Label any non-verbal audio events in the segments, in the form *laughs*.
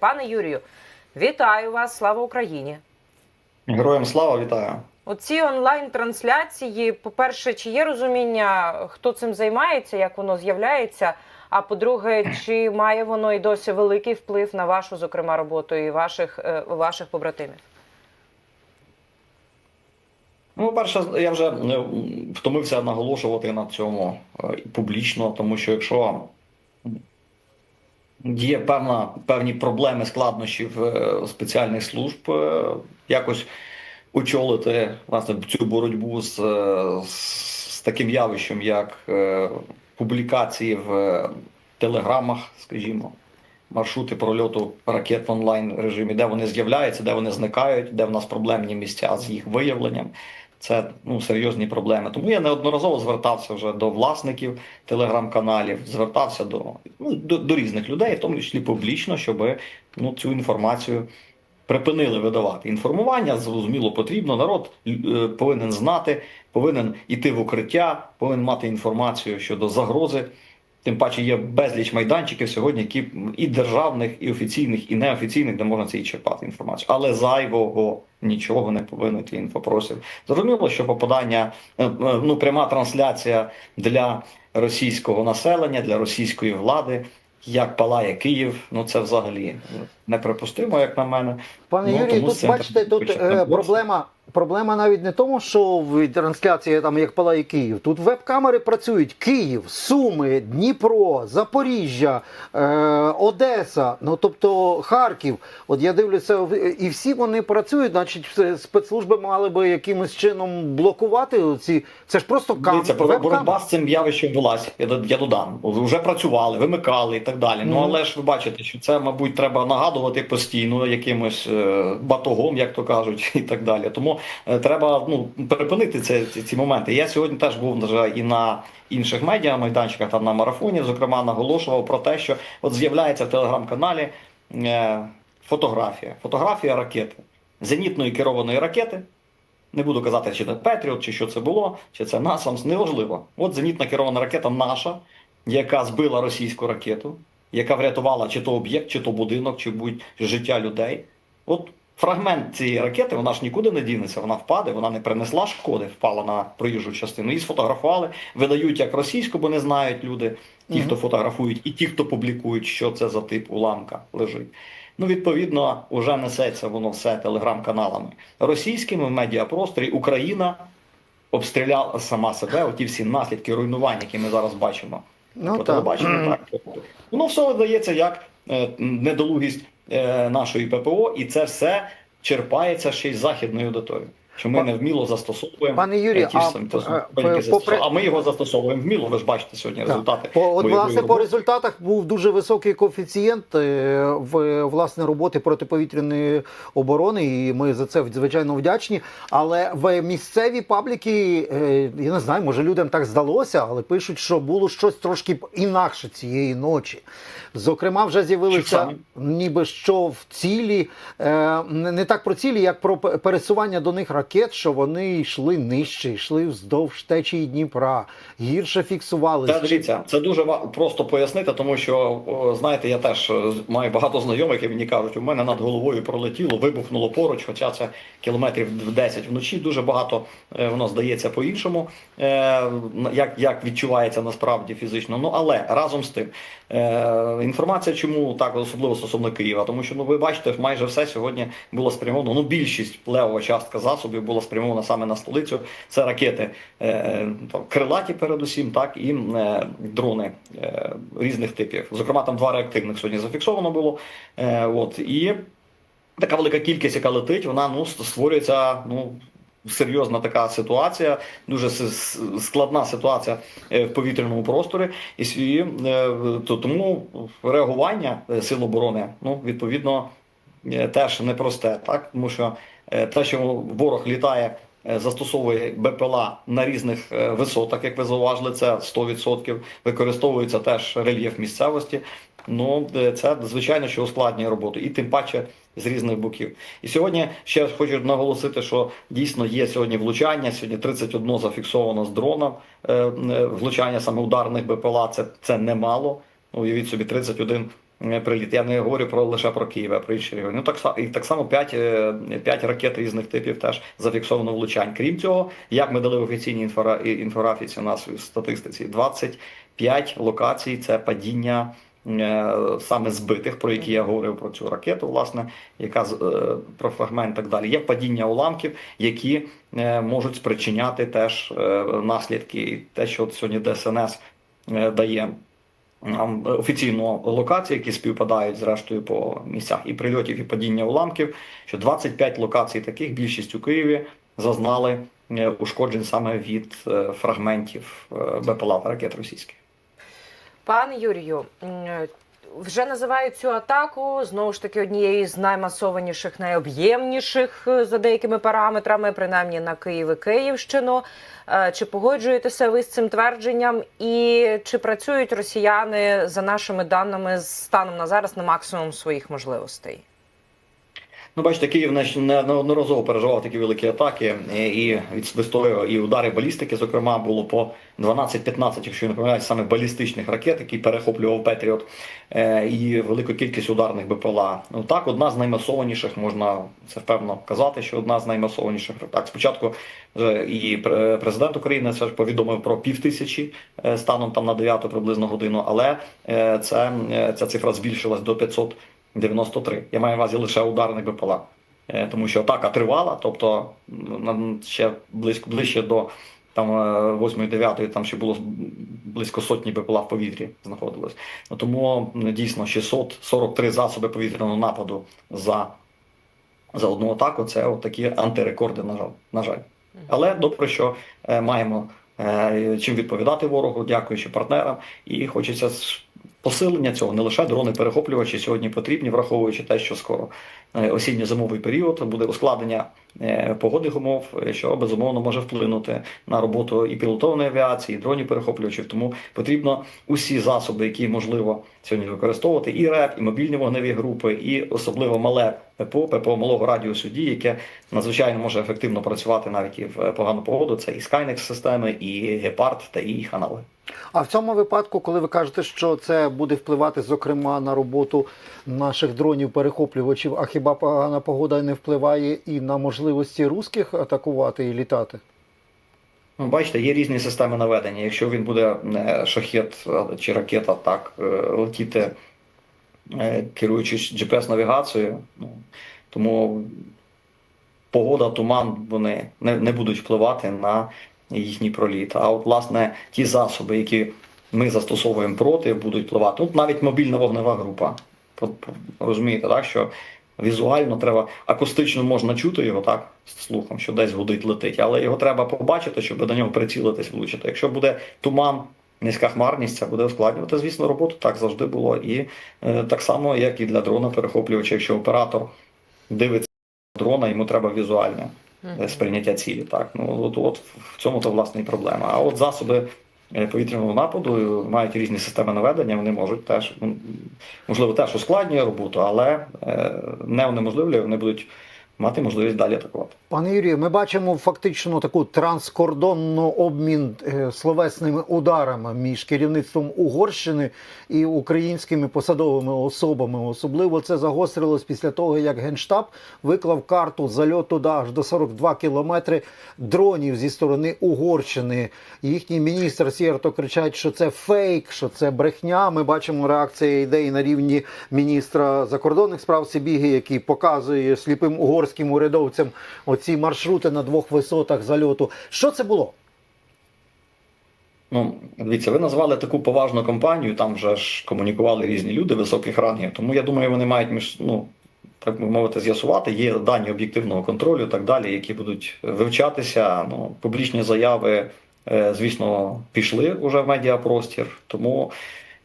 Пане Юрію, вітаю вас! Слава Україні! Героям слава вітаю. Оці онлайн-трансляції, по-перше, чи є розуміння, хто цим займається, як воно з'являється? А по-друге, чи має воно і досі великий вплив на вашу, зокрема, роботу і ваших, е, ваших побратимів? Ну, перше, я вже е, втомився наголошувати на цьому е, публічно, тому що якщо є певна, певні проблеми, складнощі в е, спеціальних служб, е, якось очолити власне цю боротьбу з, е, з таким явищем, як публікації в телеграмах, скажімо, маршрути прольоту ракет в онлайн режимі, де вони з'являються, де вони зникають, де в нас проблемні місця з їх виявленням. Це ну серйозні проблеми. Тому я неодноразово звертався вже до власників телеграм-каналів, звертався до, ну, до, до різних людей, в тому числі публічно, щоб ну, цю інформацію припинили видавати. Інформування зрозуміло потрібно. Народ е, повинен знати, повинен іти в укриття, повинен мати інформацію щодо загрози. Тим паче є безліч майданчиків сьогодні, які і державних, і офіційних, і неофіційних, де можна це і черпати інформацію. Але зайвого нічого не повинно йти інфопросив. Зрозуміло, що попадання, е, е, ну пряма трансляція для російського населення, для російської влади, як палає Київ, ну це взагалі неприпустимо, як на мене. Пане Ну, Юрій, тут бачите, тут е, проблема. Проблема навіть не тому, що в трансляції там як палає Київ. Тут веб-камери працюють Київ, Суми, Дніпро, Запоріжжя, е, Одеса, ну тобто Харків. От я дивлюся, і всі вони працюють, значить, спецслужби мали би якимось чином блокувати ці. Це ж просто кам... Дивіться, боротьба з цим явищем велась. Я, я додам. Вже працювали, вимикали і так далі. Ну але ж ви бачите, що це, мабуть, треба нагадувати постійно якимось е, батогом, як то кажуть, *laughs* і так далі. Тому е, треба ну припинити це, ці, ці моменти. Я сьогодні теж був вже і на інших медіа майданчиках, там на марафоні, зокрема, наголошував про те, що от з'являється в телеграм-каналі е, фотографія. Фотографія ракети, зенітної керованої ракети. Не буду казати, чи це Петріот, чи що це було, чи це Насамс, неважливо. От зенітна керована ракета наша, яка збила російську ракету, яка врятувала чи то об'єкт, чи то будинок, чи будь життя людей. От фрагмент цієї ракети, вона ж нікуди не дінеться, вона впаде, вона не принесла шкоди, впала на проїжджу частину. Її сфотографували, видають як російську, бо не знають люди, ті, хто фотографують, і ті, хто публікують, що це за тип уламка лежить. Ну, відповідно, уже несеться воно все телеграм-каналами російськими в медіапросторі. Україна обстріляла сама себе. Оті всі наслідки руйнувань, які ми зараз бачимо Ну, по так. телебаченню. Так Тобто, воно все видається як е, недолугість е, нашої ППО, і це все черпається ще й з західної аудиторії. Що ми Пан- невміло застосовуємо Пане ті ж а, самі е, попри- а ми його застосовуємо вміло. Ви ж бачите сьогодні Так. результати. По, от, власне, по результатах був дуже високий коефіцієнт е, в власне роботи протиповітряної оборони, і ми за це звичайно вдячні. Але в місцеві пабліки, е, я не знаю, може людям так здалося, але пишуть, що було щось трошки інакше цієї ночі. Зокрема, вже з'явилися ніби що в цілі, не не так про цілі, як про пересування до них ракет, що вони йшли нижче, йшли вздовж течії Дніпра, гірше фіксувалися. Та дивіться, це дуже просто пояснити, тому що знаєте, я теж е, маю багато знайомих, і мені кажуть, у мене над головою пролетіло, вибухнуло поруч, хоча це кілометрів в 10 вночі. Дуже багато е, воно здається по-іншому, е, як, як відчувається насправді фізично. Ну але разом з тим, інформація, чому так особливо стосовно Києва, тому що ну ви бачите, майже все сьогодні було спрямовано. Ну більшість левова частка засобів була спрямована саме на столицю. Це ракети е, крилаті, передусім, так і е, дрони е, різних типів. Зокрема, там два реактивних сьогодні зафіксовано було. От і така велика кількість, яка летить, вона ну створюється ну. Серйозна така ситуація, дуже складна ситуація в повітряному просторі, і то тому реагування сил оборони ну відповідно теж непросте, так тому що те, що ворог літає, е, застосовує БПЛА на різних е, висотах, як ви зауважили, це 100%, використовується теж рельєф місцевості. Ну е, це звичайно, що ускладнює роботу, і тим паче з різних боків. І сьогодні ще хочу наголосити, що дійсно є сьогодні влучання. Сьогодні 31 зафіксовано з дрона е, е, влучання саме ударних БПЛА. Це, це немало. Ну, Уявіть собі 31 е, приліт. Я не говорю про лише про Київ, а про інші регіони. Ну так і так само 5, 5 ракет різних типів теж зафіксовано влучань. Крім цього, як ми дали в офіційній інфора, інфографіці у нас в статистиці, 25 локацій це падіння. е, Саме збитих, про які я говорив про цю ракету, власне, яка з- е, про фрагмент і так далі. Є падіння уламків, які е, можуть спричиняти теж е, наслідки. Те, що от сьогодні ДСНС е, дає офіційно локації, які співпадають зрештою по місцях і прильотів, і падіння уламків, що 25 локацій таких, більшість у Києві, зазнали е, ушкоджень саме від е, фрагментів е, БПЛА та ракет російських. Пане Юрію, вже називають цю атаку знову ж таки однією з наймасованіших, найоб'ємніших е, за деякими параметрами, принаймні на Київ і Київщину. Е, Чи погоджуєтеся ви з цим твердженням? І чи працюють росіяни за нашими даними з станом на зараз на максимум своїх можливостей? Ну, бачите, Київ не- не- неодноразово переживав такі великі атаки е, і від вистоював, і удари балістики, зокрема, було по 12-15, якщо я не помиляюсь, саме балістичних ракет, які перехоплював Петріот, е, і велику кількість ударних БПЛА. Ну так, одна з наймасованіших, можна це впевнено казати, що одна з наймасованіших. Так, спочатку е, і президент України це ж повідомив про пів тисячі е, станом там на 9 приблизно годину, але це, ця цифра збільшилась до 500 93. Я маю на увазі лише ударних БПЛА. Е, Тому що атака тривала, тобто ще близько ближче до там 8-9 там ще було близько сотні БПЛА в повітрі знаходилось. Ну, тому дійсно 643 засоби повітряного нападу за, за одну атаку. Це от такі антирекорди, на жаль. На жаль. Але добре, що е, маємо е, чим відповідати ворогу, дякуючи партнерам, і хочеться посилення цього не лише дрони перехоплювачі сьогодні потрібні, враховуючи те, що скоро е, осінньо-зимовий період буде ускладнення е, погодних умов, е, що безумовно може вплинути на роботу і пілотованої авіації, і дронів перехоплювачів. Тому потрібно усі засоби, які можливо сьогодні використовувати, і РЕП, і мобільні вогневі групи, і особливо мале ППО, ППО малого радіусу дії, яке надзвичайно може ефективно працювати навіть і в погану погоду. Це і Skynex системи, і Гепард та і їх аналоги. А в цьому випадку, коли ви кажете, що це буде впливати зокрема на роботу наших дронів-перехоплювачів, а хіба погана погода не впливає і на можливості русських атакувати і літати? Ну, бачите, є різні системи наведення. Якщо він буде е, шахет е, чи ракета так е, летіти, керуючись GPS-навігацією, ну, тому погода, туман вони не будуть впливати на їхній проліт. А от, власне, ті засоби, які ми застосовуємо проти, будуть впливати. От навіть мобільна вогнева група. Розумієте, так, що візуально треба акустично можна чути його так з слухом, що десь гудить летить, але його треба побачити, щоб до нього прицілитись, влучити. Якщо буде туман, низька хмарність, це буде ускладнювати, звісно, роботу. Так завжди було. І е, так само, як і для дрона перехоплювача, якщо оператор дивиться на дрона, йому треба візуальне е, сприйняття цілі. Так, ну от, от в цьому то власне і проблема. А от засоби повітряного нападу е, мають різні системи наведення, вони можуть теж ну, можливо теж ускладнює роботу, але е, не унеможливлює, вони будуть мати можливість далі атакувати. Пане Юрію, ми бачимо фактично таку транскордонну обмін е, словесними ударами між керівництвом Угорщини і українськими посадовими особами. Особливо це загострилось після того, як Генштаб виклав карту зальоту да, аж до 42 кілометри дронів зі сторони Угорщини. Їхній міністр Сєрто кричать, що це фейк, що це брехня. Ми бачимо реакція ідеї на рівні міністра закордонних справ Сибіги, який показує сліпим угорським урядовцям оці маршрути на двох висотах зальоту. Що це було? Ну, дивіться, ви назвали таку поважну компанію, там вже ж комунікували різні люди високих рангів. Тому я думаю, вони мають між ну. Так мовити, з'ясувати, є дані об'єктивного контролю і так далі, які будуть вивчатися. Ну, публічні заяви, е, звісно, пішли вже в медіапростір. Тому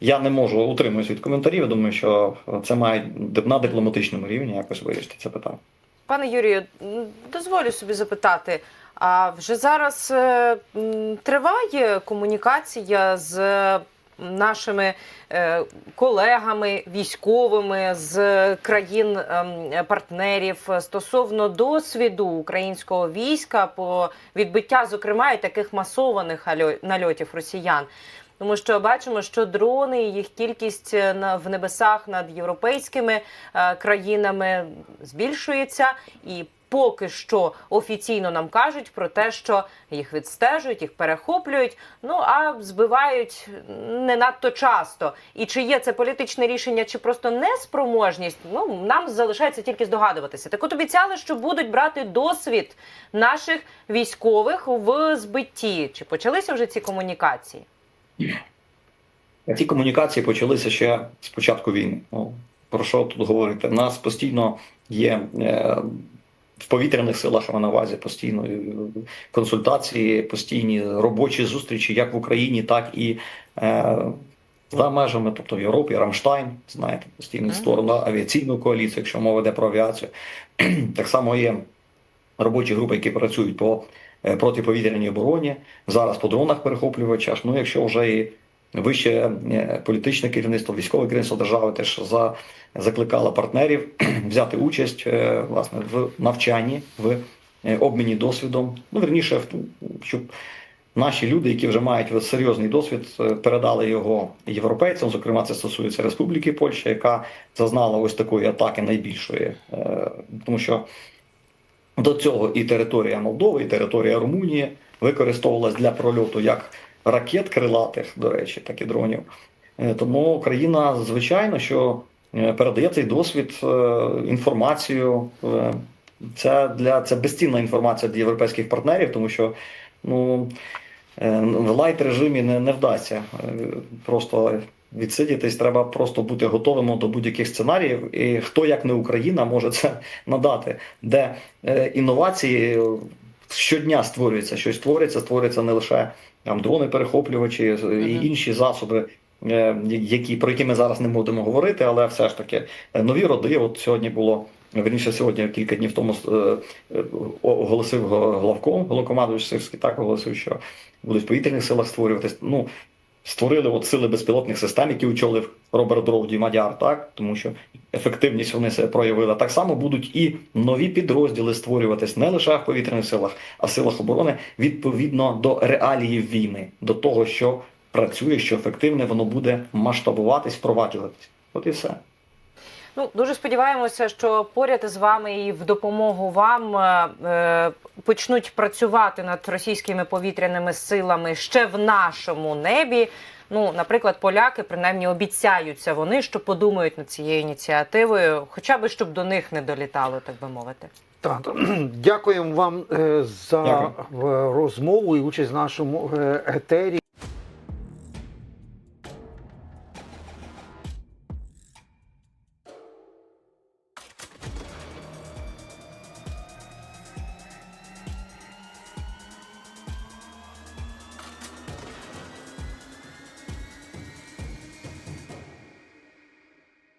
я не можу утримуюсь від коментарів. Я думаю, що це має на дипломатичному рівні якось вирішити це питання. Пане Юрію, дозволю собі запитати. А вже зараз е, триває комунікація з нашими е, колегами військовими з країн ем, партнерів стосовно досвіду українського війська по відбиття, зокрема, і таких масованих альо- нальотів росіян. Тому що бачимо, що дрони, їх кількість е, на в небесах над європейськими е, країнами збільшується, і поки що офіційно нам кажуть про те, що їх відстежують, їх перехоплюють. Ну а збивають не надто часто. І чи є це політичне рішення, чи просто неспроможність? Ну нам залишається тільки здогадуватися. Так от обіцяли, що будуть брати досвід наших військових в збитті. Чи почалися вже ці комунікації? Ці комунікації почалися ще з початку війни. Ну, про що тут говорити? У нас постійно є е, в повітряних силах на увазі постійно консультації, постійні робочі зустрічі, як в Україні, так і е, за межами, тобто в Європі, Рамштайн, знаєте, постійно створена авіаційну коаліцію, якщо мова йде про авіацію. *clears throat* так само є робочі групи, які працюють по протиповітряній обороні. Зараз по дронах перехоплювачах. Ну, якщо вже і вище е, політичне керівництво, військове керівництво держави теж за, закликало партнерів *clears throat* взяти участь е, власне в навчанні, в е, обміні досвідом. Ну, верніше, щоб наші люди, які вже мають серйозний досвід, е, передали його європейцям. Зокрема, це стосується Республіки Польща, яка зазнала ось такої атаки найбільшої, Е, тому що до цього і територія Молдови, і територія Румунії використовувалась для прольоту як ракет крилатих, до речі, так і дронів. Е, Тому Україна, звичайно, що е, передає цей досвід, е, інформацію. Це для це безцінна інформація для європейських партнерів, тому що ну, в лайт режимі не, не вдасться просто відсидітись. Треба просто бути готовим до будь-яких сценаріїв. І хто як не Україна може це *laughs* надати, де е, інновації е, щодня створюється, щось створюється, створюється не лише там дрони, перехоплювачі е, і інші засоби. Які про які ми зараз не будемо говорити, але все ж таки нові роди. От сьогодні було верніше сьогодні, кілька днів тому оголосив главком, головкомандуючий Сирський так оголосив, що будуть в повітряних силах створюватись. Ну створили от сили безпілотних систем, які очолив Роберт Дровді Мадяр, так тому що ефективність вони себе проявили. Так само будуть і нові підрозділи створюватись не лише в повітряних силах, а в силах оборони відповідно до реаліїв війни, до того, що працює, що ефективне, воно буде масштабуватись, впроваджуватись. От і все. Ну дуже сподіваємося, що поряд з вами і в допомогу вам е, е, почнуть працювати над російськими повітряними силами ще в нашому небі. Ну, наприклад, поляки принаймні обіцяються вони, що подумають над цією ініціативою, хоча би щоб до них не долітало, так би мовити. Так, дякуємо вам е, за Дякую. розмову і участь в нашому е, етері.